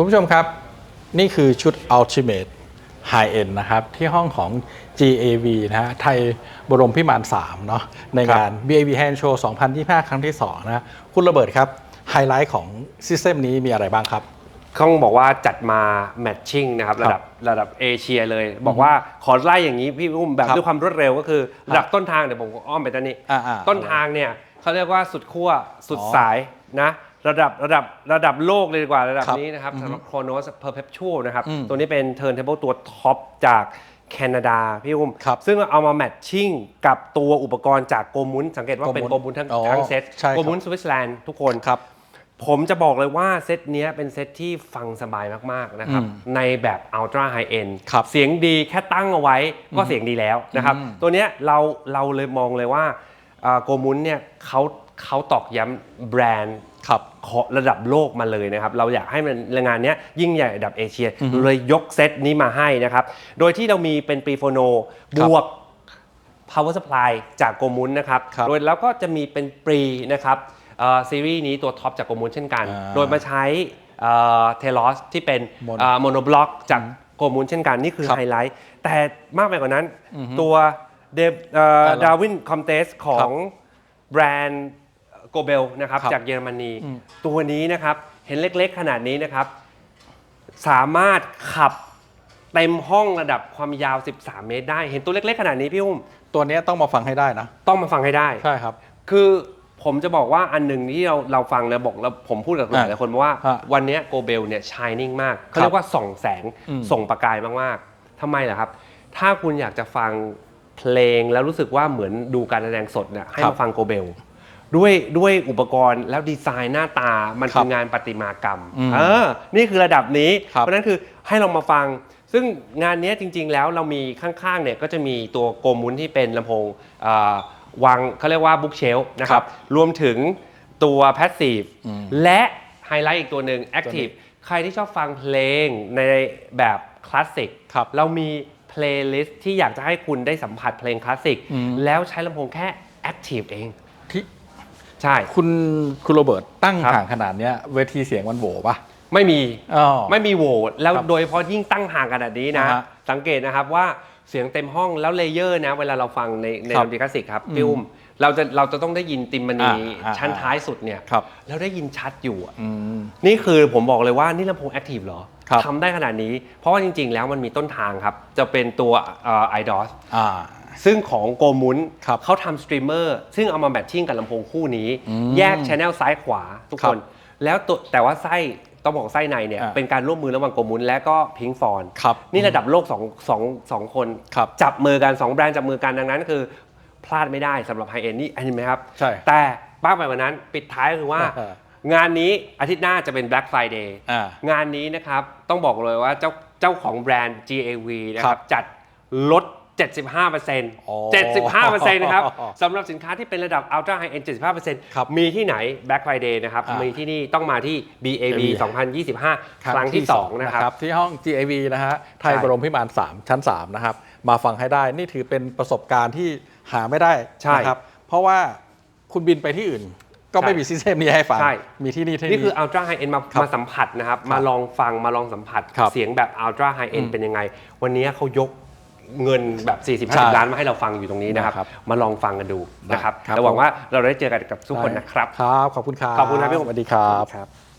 คุณผู้ชมครับ นี่คือชุด Ultimate High End นะครับ ที่ห้องของ GAV นะฮะไทยบรมพิมาน3เนาะในงาน BAV Hand Show 2025 ครั้งที่ 2 นะฮะคุณระเบิดครับ ไฮไลท์ของซิสเต็มนี้มีอะไรบ้างครับ ต้องบอกว่าจัดมาแมทชิ่งนะครับครับระดับระดับเอเชียเลย บอกว่าขอไล่อย่างนี้พี่อุ้มแบบครับด้วยความรวดเร็วก็คือระดับต้นทางเดี๋ยวผมอ้อมไปด้านนี้ อ่าๆต้นทางเนี่ยเขาเรียกว่าสุดขั้วสุดอ๋อสายนะ ระดับระดับระดับโลกเลยดีกว่าระดับครับนี้นะครับสำหรับ Chronos Perpetual นะครับ อืมตัวนี้เป็น Turntable ตัวท็อปจากแคนาดาพี่อุ้ม ครับซึ่งเอามาแมทชิ่งกับตัวอุปกรณ์จากโกมุนสังเกตว่าเป็นโกโกมุมุนนทั้งอ๋อทั้งเซตใช่ครับ โกมุนสวิตเซอร์แลนด์ทุกคน ครับ ผมจะบอกเลยว่าเซตเนี้ยเป็นเซตที่ฟังสบายมาก ๆ นะครับ อืมในแบบ Ultra High End ครับเสียงดีแค่ตั้งเอาไว้ก็เสียงดีแล้วนะครับ อืมตัวเนี้ยเราเราเลยมองเลยว่าโกมุนเนี่ยเขาเขาตอกย้ำแบรนด์ ครับขอระดับโลกมาเลยนะครับ เราอยากให้มันงานเนี้ยยิ่งใหญ่ระดับเอเชียเลยยกเซตนี้มาให้นะครับ โดยที่เรามีเป็นปีโฟโนบครับวก power supply จากโกมุนนะครับครับโดยแล้วก็จะมีเป็นปรีนะครับเอ่อซีรีส์นี้ตัวท็อปจากโกมุนเช่นกันอ่าโดยมาใช้เทลอสที่เป็น Mono โมโนบล็อกจากโกมุนเช่นกัน นี่คือครับไฮไลท์ แต่มากไปกว่านั้น ตัวเดอะไรดาวินคอมเทสของแบรนด์ โกเบลนะครับครับจากเยอรมนีตัวนี้นะครับเห็นเล็กๆ ขนาดนี้นะครับ สามารถขับเต็มห้องระดับความยาว 13 เมตรได้ เห็นตัวเล็กๆ ขนาดนี้พี่อุ้มตัวเนี้ยต้องมาฟังให้ได้นะ ต้องมาฟังให้ได้ ใช่ครับ คือผมจะบอกว่าอันหนึ่งที่เราเราฟังแล้วบอกแล้วผมพูดกับหลายๆคนว่าฮะวันเนี้โกเบลเนี่ยชายนิ่งมากเขาเรียกว่าส่องแสงอืม ส่งประกายมากๆทำไมล่ะครับ ถ้าคุณอยากจะฟังเพลงแล้วรู้สึกว่าเหมือนดูการแสดงสดเนี่ยให้ครัมาบฟังโกเบล ด้วยด้วยอุปกรณ์แล้วดีไซน์หน้าตามันครัคืบองานประติมากรรมอืมเออนี่คือระดับนี้ ครับเพราะฉะนั้นคือให้เรามาฟัง ซึ่งงานเนี้ยจริง ๆ แล้วเรามีข้างๆเนี่ยก็จะมีตัวโกมุนที่เป็นลำโพงเอ่อวางเขาเรียกว่าบุ๊กเชลนะคครัรับบรวมถึงตัว Passive อืม และไฮไลท์อีกตัวหนึ่งตัวนี้ Active ใครที่ชอบฟังเพลงในแบบคลาสสิก ครับ เรามีเพลย์ลิสต์ที่อยากจะให้คุณได้สัมผัสเพลงคลาสสิก อืม แล้วใช้ลำโพงแค่ Active เอง ที่ ใช่ คุณคุณโรเบิร์ตตั้งครับ ห่างขนาดเนี้ยเวทีเสียงมันโหวปะไม่มี อ๋อ ไม่มีโหวตแล้วครับโดยเฉพาะยิ่งตั้งห่างขนาดนี้นะ อ่าฮะสังเกตนะครับว่าเสียงเต็มห้องแล้วเลเยอร์นะ เวลาเราฟังในในครับดนตรีคลาสสิกครับพี่อุ้มเราจะเราจะต้องได้ยินติมมณีอ่าอ่าชั้นท้ายสุดเนี่ยครับ แล้วได้ยินชัดอยู่อะอืม นี่คือผมบอกเลยว่านี่ลำโพงแอคทีฟเหรอครับ ทำได้ขนาดนี้ เพราะว่าจริง ๆ แล้วมันมีต้นทางครับ จะเป็นตัวไอดอส อ่า ซึ่งของโกมุนครับเขาทำสตรีมเมอร์ซึ่งเอามาแมทชิ่งกับลำโพงคู่นี้อืมแยกชแนลซ้ายขวาทุกครัคบนแล้วตัวแต่ว่าไส้ต้องบอกไส้ในเนี่ยอ่าเป็นการร่วมมือระหว่างโกมุนและก็พิงฟอนครับนี่ระดับโลกสองสองสองคนครับจับมือกันสองแบรนด์จับมือกันดังนั้นคือ พลาดไม่ได้สำหรับไฮเอ็นนี่เห็นไหมครับใช่แต่มากไปกว่านั้นปิดท้ายก็คือว่าเอองานนี้อาทิตย์หน้าจะเป็น Black Friday อ่างานนี้นะครับ ต้องบอกเลยว่าเจ้าเจ้าของแบรนด์ GAV นะคครัรับบจัดลด 75%อ๋อ75%นะครับสำหรับสินค้าที่เป็นระดับ Ultra High End 75%ครับมีที่ไหน Black Friday นะครับอ่ามีมีที่นี่ต้องมาที่ BAV 2025 ครั้งที่ 2 นะครับ ที่ห้อง GAV นะฮะ ไทยใช่บรมพิมาน 3 ชั้น 3 นะครับ มาฟังให้ได้ นี่ถือเป็นประสบการณ์ที่หาไม่ได้ใช่นะครับ เพราะว่าคุณบินไปที่อื่นก็ไม่ใช่มีซิสเต็มนี้ให้ฟังใช่มีที่นี่ที่นี่ นี่คือ Ultra High End มาครับมาสัมผัสนะครับครับ มาลองฟัง มาลองสัมผัสครับเสียงแบบ Ultra High End อืมเป็นยังไง วันนี้เขายก เงินแบบใช่40-50 ล้านมาให้เราฟังอยู่ตรงนี้นะครับนะครับมาลองฟังกันดูนะครับ ครับแล้วหวังว่าเราได้เจอกันกับทุกคนนะครับ ครับ ขอบคุณครับ ขอบคุณครับพี่ผม สวัสดีครับครับ